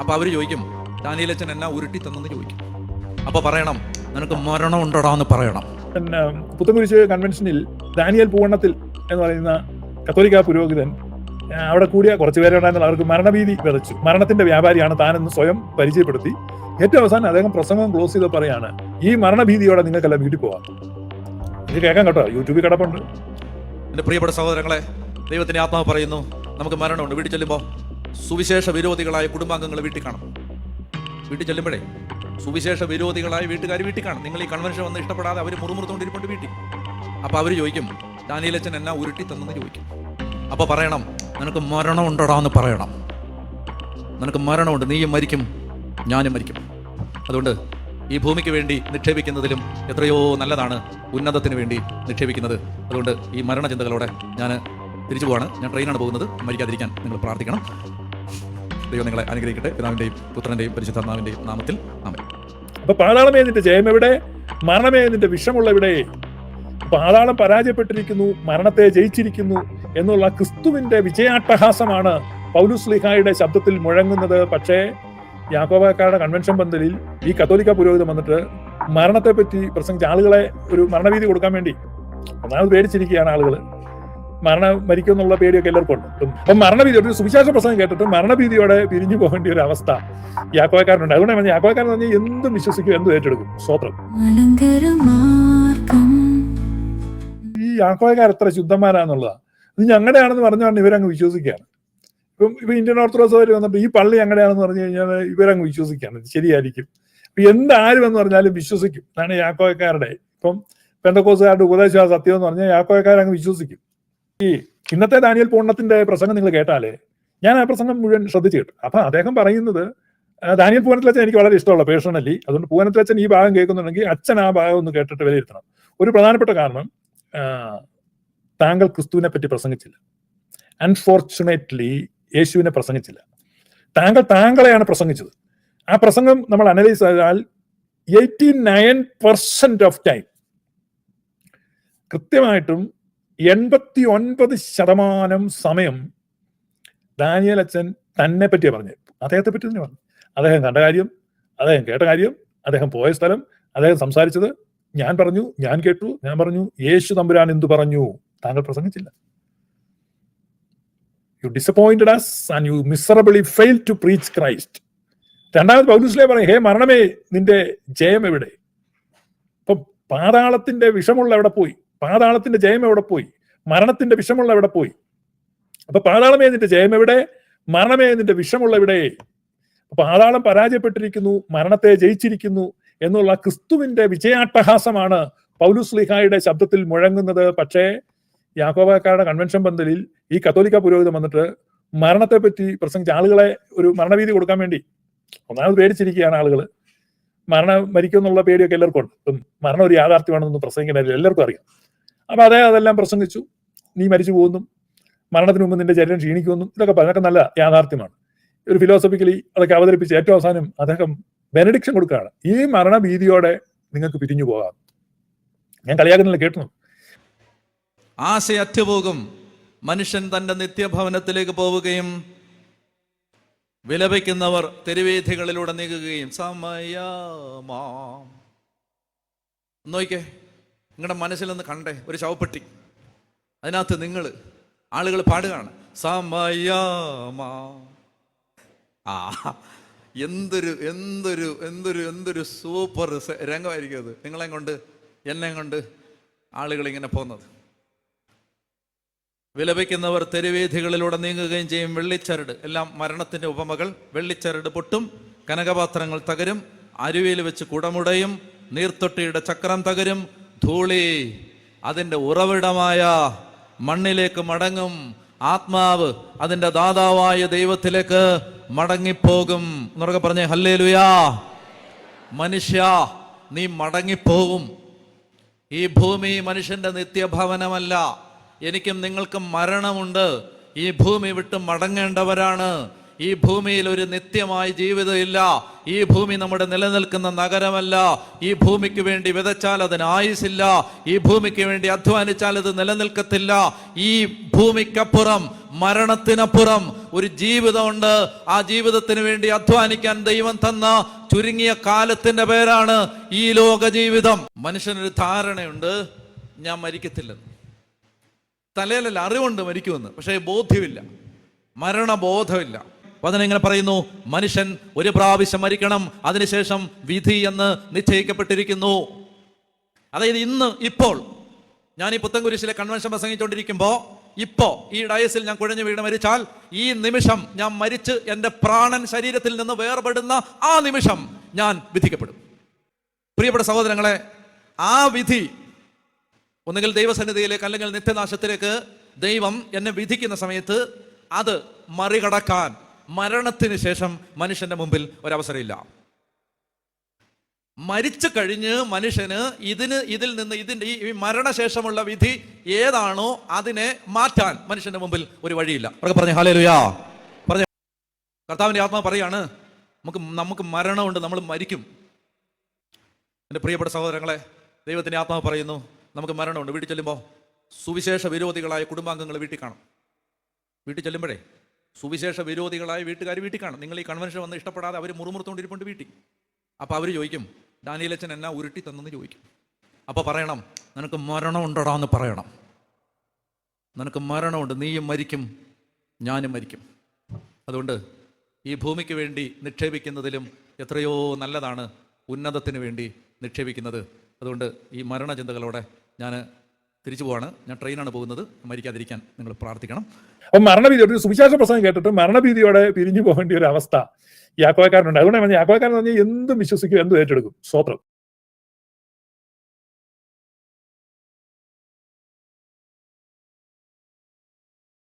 അപ്പൊ അവർ ചോദിക്കും ദാനിയലച്ചൻ എന്നെ ഉരുട്ടി തന്നെന്ന് ചോദിക്കും. അപ്പൊ പറയണം നിനക്ക് മരണം ഉണ്ടടാ എന്ന് പറയണം. പിന്നെ പുത്തൻകുരിശ് കൺവെൻഷനിൽ ദാനിയൽ പൂവണ്ണത്തിൽ എന്ന് പറയുന്ന കത്തോലിക്ക പുരോഹിതൻ അവിടെ കൂടിയ കുറച്ച് പേരുണ്ടായിരുന്ന അവർക്ക് മരണഭീതി വിതച്ചു. മരണത്തിന്റെ വ്യാപാരിയാണ് താനെന്ന് സ്വയം പരിചയപ്പെടുത്തി. ഏറ്റവും അവസാനം അദ്ദേഹം പ്രസംഗം ക്ലോസ് ചെയ്ത് പറയാണ് ഈ മരണഭീതിയോടെ നിങ്ങൾക്കല്ല വീട്ടിൽ പോവാം. ഇത് കേൾക്കാൻ കേട്ടോ. യൂട്യൂബിൽ കിടപ്പുണ്ട്. എന്റെ പ്രിയപ്പെട്ട സഹോദരങ്ങളെ ദൈവത്തിന്റെ ആത്മാവ് പറയുന്നു നമുക്ക് മരണമുണ്ട്. വീട്ടിൽ ചെല്ലുമ്പോൾ സുവിശേഷ വിരോധികളായ കുടുംബാംഗങ്ങൾ വീട്ടിൽ കാണും. വീട്ടിൽ ചെല്ലുമ്പോഴേ സുവിശേഷ വിരോധികളായ വീട്ടുകാർ വീട്ടിൽ കാണും. നിങ്ങൾ ഈ കൺവെൻഷൻ വന്ന് ഇഷ്ടപ്പെടാതെ അവർ മുറുമുറുത്തോണ്ടിരിപ്പുണ്ട് വീട്ടിൽ. അപ്പോൾ അവർ ചോദിക്കും ഡാനിയലച്ചൻ എന്നാ ഉരുട്ടി തന്നെന്ന് ചോദിക്കും. അപ്പോൾ പറയണം നിനക്ക് മരണം ഉണ്ടോടാ എന്ന് പറയണം. നിനക്ക് മരണമുണ്ട് നീയും മരിക്കും ഞാനും മരിക്കും. അതുകൊണ്ട് ഈ ഭൂമിക്ക് വേണ്ടി നിക്ഷേപിക്കുന്നതിലും എത്രയോ നല്ലതാണ് ഉന്നതത്തിന് വേണ്ടി നിക്ഷേപിക്കുന്നത്. അതുകൊണ്ട് ഈ മരണചിന്തകളോടെ ഞാൻ തിരിച്ചു പോവാണ്. ഞാൻ ട്രെയിനാണ് പോകുന്നത്. മരിക്കാതിരിക്കാൻ നിങ്ങൾ പ്രാർത്ഥിക്കണം. ദൈവം നിങ്ങളെ അനുഗ്രഹിക്കട്ടെ. പിതാവിന്റെയും പുത്രന്റെയും പരിശുദ്ധാത്മാവിന്റെയും നാമത്തിൽ ആമേ അപ്പൊ പാതാളമേ നിന്റെ എവിടെ? മരണമേ നിന്റെ വിഷമുള്ള എവിടെ? പാതാളം പരാജയപ്പെട്ടിരിക്കുന്നു മരണത്തെ ജയിച്ചിരിക്കുന്നു എന്നുള്ള ക്രിസ്തുവിന്റെ വിജയാട്ടഹാസമാണ് പൗലുസ് ലിഹായുടെ ശബ്ദത്തിൽ മുഴങ്ങുന്നത്. പക്ഷേ യാക്കോബക്കാരുടെ കൺവെൻഷൻ പന്തലിൽ ഈ കത്തോലിക്ക പുരോഹിതം വന്നിട്ട് മരണത്തെ പറ്റി പ്രസംഗിച്ച ആളുകളെ ഒരു മരണവീതി കൊടുക്കാൻ വേണ്ടി. ഒന്നാമത് പേടിച്ചിരിക്കുകയാണ് ആളുകൾ മരണം മരിക്കും എന്നുള്ള പേടിയൊക്കെ എല്ലാവർക്കും ഉണ്ട്. അപ്പം മരണഭീതി ഒരു സുവിശേഷ പ്രസംഗം കേട്ടിട്ട് മരണഭീതിയോടെ പിരിഞ്ഞു പോകേണ്ട ഒരു അവസ്ഥ യാക്കോയക്കാരനുണ്ട് അതുകൊണ്ട് യാക്കോയക്കാരൻ പറഞ്ഞാൽ എന്തും വിശ്വസിക്കും എന്തും ഏറ്റെടുക്കും. സ്വത്രം ഈ യാക്കോയക്കാർ എത്ര ശുദ്ധന്മാരാന്നുള്ളതാണ് ഇത് ഞങ്ങളുടെയാണെന്ന് പറഞ്ഞുകൊണ്ട് ഇവരങ്ങ് വിശ്വസിക്കുകയാണ്. ഇപ്പം ഇപ്പൊ ഇന്ത്യൻ ഓർത്തഡോക്സ് അവർ വന്നിട്ട് ഈ പള്ളി ഞങ്ങളുടെയാണെന്ന് പറഞ്ഞു കഴിഞ്ഞാൽ ഇവരങ്ങ് വിശ്വസിക്കുകയാണ്. ശരിയായിരിക്കും. ഇപ്പൊ എന്താരും എന്ന് പറഞ്ഞാലും വിശ്വസിക്കും. അതാണ് യാക്കോയക്കാരുടെ ഇപ്പം പെന്തക്കോസുകാരുടെ ഉപദേശ സത്യം എന്ന് പറഞ്ഞാൽ യാക്കോയക്കാരങ്ങ് വിശ്വസിക്കും. ഈ ഇന്നത്തെ ദാനിയൽ പൂർണത്തിന്റെ പ്രസംഗം നിങ്ങൾ കേട്ടാലേ ഞാൻ ആ പ്രസംഗം മുഴുവൻ ശ്രദ്ധിച്ചു കേട്ടു അപ്പൊ അദ്ദേഹം പറയുന്നത് ദാനിയൽ പൂവനത്തിലച്ഛൻ എനിക്ക് വളരെ ഇഷ്ടമുള്ള പേഴ്സണലി. അതുകൊണ്ട് പൂവനത്തിലച്ഛൻ ഈ ഭാഗം കേൾക്കുന്നുണ്ടെങ്കിൽ അച്ഛൻ ആ ഭാഗം ഒന്ന് കേട്ടിട്ട് വിലയിരുത്തണം. ഒരു പ്രധാനപ്പെട്ട കാരണം താങ്കൾ ക്രിസ്തുവിനെ പറ്റി പ്രസംഗിച്ചില്ല. അൺഫോർച്ചുനേറ്റ്ലി യേശുവിനെ പ്രസംഗിച്ചില്ല. താങ്കൾ താങ്കളെയാണ് പ്രസംഗിച്ചത്. ആ പ്രസംഗം നമ്മൾ അനലൈസ് ചെയ്താൽ eighty nine percent of time കൃത്യമായിട്ടും എൺപത്തി ഒൻപത് ശതമാനം സമയം ദാനിയൽ അച്ഛൻ തന്നെ പറ്റിയാ പറഞ്ഞു അദ്ദേഹത്തെ പറ്റി തന്നെ പറഞ്ഞു. അദ്ദേഹം കണ്ട കാര്യം അദ്ദേഹം കേട്ട കാര്യം അദ്ദേഹം പോയ സ്ഥലം അദ്ദേഹം സംസാരിച്ചത് ഞാൻ പറഞ്ഞു ഞാൻ കേട്ടു ഞാൻ പറഞ്ഞു യേശു തമ്പുരാൻ എന്തു പറഞ്ഞു? താങ്കൾ പ്രസംഗിച്ചില്ല. You disappointed us and you miserably fail to preach Christ രണ്ടാമത് പൗലൂസിലെ പറയും ഹേ മരണമേ നിന്റെ ജയം എവിടെ? ഇപ്പം പാതാളത്തിന്റെ വിഷമുള്ള എവിടെ പോയി? പാതാളത്തിന്റെ ജയം എവിടെ പോയി? മരണത്തിന്റെ വിഷമുള്ള എവിടെ പോയി? അപ്പൊ പാതാളമേ നിന്റെ ജയം എവിടെ? മരണമേ നിന്റെ വിഷമുള്ള എവിടെ? പാതാളം പരാജയപ്പെട്ടിരിക്കുന്നു മരണത്തെ ജയിച്ചിരിക്കുന്നു എന്നുള്ള ക്രിസ്തുവിന്റെ വിജയാട്ടഹാസമാണ് പൗലുസ് ലിഹായുടെ ശബ്ദത്തിൽ മുഴങ്ങുന്നത്. പക്ഷേ യാക്കോബക്കാരുടെ കൺവെൻഷൻ പന്തലിൽ ഈ കത്തോലിക്ക പുരോഹിതം വന്നിട്ട് മരണത്തെ പറ്റി പ്രസംഗിച്ച ആളുകളെ ഒരു മരണഭീതി കൊടുക്കാൻ വേണ്ടി ഒന്നാമത് പേടിച്ചിരിക്കുകയാണ് ആളുകൾ മരണം മരിക്കും എന്നുള്ള പേടിയൊക്കെ എല്ലാവർക്കും ഉണ്ട്. മരണം ഒരു യാഥാർത്ഥ്യമാണെന്നൊന്നും പ്രസംഗിക്കുന്ന എല്ലാവർക്കും അറിയാം. അപ്പൊ അതേ അതെല്ലാം പ്രസംഗിച്ചു. നീ മരിച്ചു പോകുന്നു. മരണത്തിന് മുമ്പ് നിന്റെ ശരീരം ക്ഷീണിക്കുമെന്നും ഇതൊക്കെ പറഞ്ഞൊക്കെ നല്ല യാഥാർത്ഥ്യമാണ്. ഒരു ഫിലോസഫിക്കലി അതൊക്കെ അവതരിപ്പിച്ച് ഏറ്റവും അവസാനം അദ്ദേഹം ബെനഡിക്ഷൻ കൊടുക്കുകയാണ്. ഈ മരണഭീതിയോടെ നിങ്ങൾക്ക് പിരിഞ്ഞു പോകാം. ഞാൻ കളിയാക്കുന്നില്ല കേട്ടു. ആശയ അറ്റുപോകും മനുഷ്യൻ തന്റെ നിത്യഭവനത്തിലേക്ക് പോവുകയും വിലപിക്കുന്നവർ തെരുവേദികളിലൂടെ നീങ്ങുകയും സമയമാ. നോക്കിക്കേ. നിങ്ങളുടെ മനസ്സിലൊന്ന് കണ്ടേ ഒരു ശവപ്പെട്ടി. അതിനകത്ത് നിങ്ങൾ ആളുകൾ പാടുകയാണ്. സമയമാ ആ എന്തൊരു എന്തൊരു എന്തൊരു എന്തൊരു സൂപ്പർ രംഗമായിരിക്കും അത്. നിങ്ങളെ കൊണ്ട് എന്നെ കൊണ്ട് ആളുകൾ ഇങ്ങനെ പോകുന്നത്. വിലപിക്കുന്നവർ തെരുവേദികളിലൂടെ നീങ്ങുകയും ചെയ്യും. വെള്ളിച്ചരട് എല്ലാം മരണത്തിന്റെ ഉപമകൾ. വെള്ളിച്ചരട് പൊട്ടും കനകപാത്രങ്ങൾ തകരും അരുവിയിൽ വെച്ച് കുടമുടയും നീർത്തൊട്ടിയുടെ ചക്രം തകരും ധൂളി അതിന്റെ ഉറവിടമായ മണ്ണിലേക്ക് മടങ്ങും. ആത്മാവ് അതിന്റെ ദാതാവായ ദൈവത്തിലേക്ക് മടങ്ങിപ്പോകും. എന്നൊക്കെ പറഞ്ഞേ ഹല്ലേ ലുയാ മനുഷ്യ നീ മടങ്ങിപ്പോകും. ഈ ഭൂമി മനുഷ്യന്റെ നിത്യഭവനമല്ല. എനിക്കും നിങ്ങൾക്കും മരണമുണ്ട്. ഈ ഭൂമി വിട്ട് മടങ്ങേണ്ടവരാണ്. ഈ ഭൂമിയിൽ ഒരു നിത്യമായ ജീവിതമില്ല. ഈ ഭൂമി നമ്മുടെ നിലനിൽക്കുന്ന നഗരമല്ല. ഈ ഭൂമിക്ക് വേണ്ടി വിതച്ചാൽ അതിന് ആയുസില്ല ഈ ഭൂമിക്ക് വേണ്ടി അധ്വാനിച്ചാൽ അത് നിലനിൽക്കത്തില്ല. ഈ ഭൂമിക്കപ്പുറം മരണത്തിനപ്പുറം ഒരു ജീവിതമുണ്ട്. ആ ജീവിതത്തിന് വേണ്ടി അധ്വാനിക്കാൻ ദൈവം തന്ന ചുരുങ്ങിയ കാലത്തിന്റെ പേരാണ് ഈ ലോക ജീവിതം. മനുഷ്യനൊരു ധാരണയുണ്ട് ഞാൻ മരിക്കത്തില്ലെന്ന് തലയിലല്ല അറിവുണ്ട് മരിക്കുമെന്ന് പക്ഷേ ബോധ്യമില്ല. മരണബോധമില്ല. വചനം ഇങ്ങനെ പറയുന്നു മനുഷ്യൻ ഒരു പ്രാവശ്യം മരിക്കണം അതിനുശേഷം വിധി എന്ന് നിശ്ചയിക്കപ്പെട്ടിരിക്കുന്നു. അതായത് ഇന്ന് ഇപ്പോൾ ഞാൻ ഈ പുത്തൻകുരിശിലെ കൺവെൻഷൻ പ്രസംഗിച്ചുകൊണ്ടിരിക്കുമ്പോൾ ഇപ്പോ ഈ ഡയസിൽ ഞാൻ കുഴഞ്ഞു വീണ് മരിച്ചാൽ ഈ നിമിഷം ഞാൻ മരിച്ച് എന്റെ പ്രാണൻ ശരീരത്തിൽ നിന്ന് വേർപെടുന്ന ആ നിമിഷം ഞാൻ വിധിക്കപ്പെടും. പ്രിയപ്പെട്ട സഹോദരങ്ങളെ ആ വിധി ഒന്നുകിൽ ദൈവസന്നിധിയിലേക്ക് അല്ലെങ്കിൽ നിത്യനാശത്തിലേക്ക് ദൈവം എന്നെ വിധിക്കുന്ന സമയത്ത് അത് മറികടക്കാൻ മരണത്തിന് ശേഷം മനുഷ്യന്റെ മുമ്പിൽ ഒരവസരമില്ല. മരിച്ചു കഴിഞ്ഞ് മനുഷ്യന് ഇതിന് ഇതിൽ നിന്ന് ഇതിന്റെ ഈ- ഈ മരണശേഷമുള്ള വിധി ഏതാണോ അതിനെ മാറ്റാൻ മനുഷ്യന്റെ മുമ്പിൽ ഒരു വഴിയില്ല. അവർക്ക് പറഞ്ഞു ഹാലേലുയാ പറഞ്ഞ കർത്താവിന്റെ ആത്മാ പറയാണ് നമുക്ക് നമുക്ക് മരണമുണ്ട് നമ്മൾ മരിക്കും. എന്റെ പ്രിയപ്പെട്ട സഹോദരങ്ങളെ ദൈവത്തിന്റെ ആത്മാവ് പറയുന്നു നമുക്ക് മരണമുണ്ട്. വീട്ടിൽ ചെല്ലുമ്പോൾ സുവിശേഷ വിരോധികളായ കുടുംബാംഗങ്ങൾ വീട്ടിൽ കാണും. വീട്ടിൽ ചെല്ലുമ്പോഴേ സുവിശേഷ വിരോധികളായ വീട്ടുകാർ വീട്ടിൽ കാണും. നിങ്ങൾ ഈ കൺവെൻഷൻ വന്ന് ഇഷ്ടപ്പെടാതെ അവർ മുറുമുറുത്തോണ്ടിരിപ്പുണ്ട് വീട്ടിൽ. അപ്പോൾ അവർ ചോദിക്കും ഡാനിയലച്ചൻ എന്നാ ഉരുട്ടി തന്നെന്ന് ചോദിക്കും. അപ്പോൾ പറയണം നിനക്ക് മരണമുണ്ടടാ എന്ന് പറയണം. നിനക്ക് മരണമുണ്ട് നീയും മരിക്കും ഞാനും മരിക്കും. അതുകൊണ്ട് ഈ ഭൂമിക്ക് വേണ്ടി നിക്ഷേപിക്കുന്നതിലും എത്രയോ നല്ലതാണ് ഉന്നതത്തിന് വേണ്ടി നിക്ഷേപിക്കുന്നത്. അതുകൊണ്ട് ഈ മരണചിന്തകളോടെ ഞാൻ തിരിച്ചു പോവാണ്. ഞാൻ ട്രെയിനാണ് പോകുന്നത്. മരിക്കാതിരിക്കാൻ നിങ്ങൾ പ്രാർത്ഥിക്കണം. അപ്പൊ മരണഭീതി ഒരു സുവിശേഷ പ്രസംഗം കേട്ടിട്ട് മരണഭീതിയോടെ പിരിഞ്ഞു പോകേണ്ട ഒരു അവസ്ഥ യാക്കോക്കാരനുണ്ട് അതുകൊണ്ട് യാക്കോയക്കാരൻ പറഞ്ഞാൽ എന്തും വിശ്വസിക്കും എന്തും ഏറ്റെടുക്കും. സ്വത്രം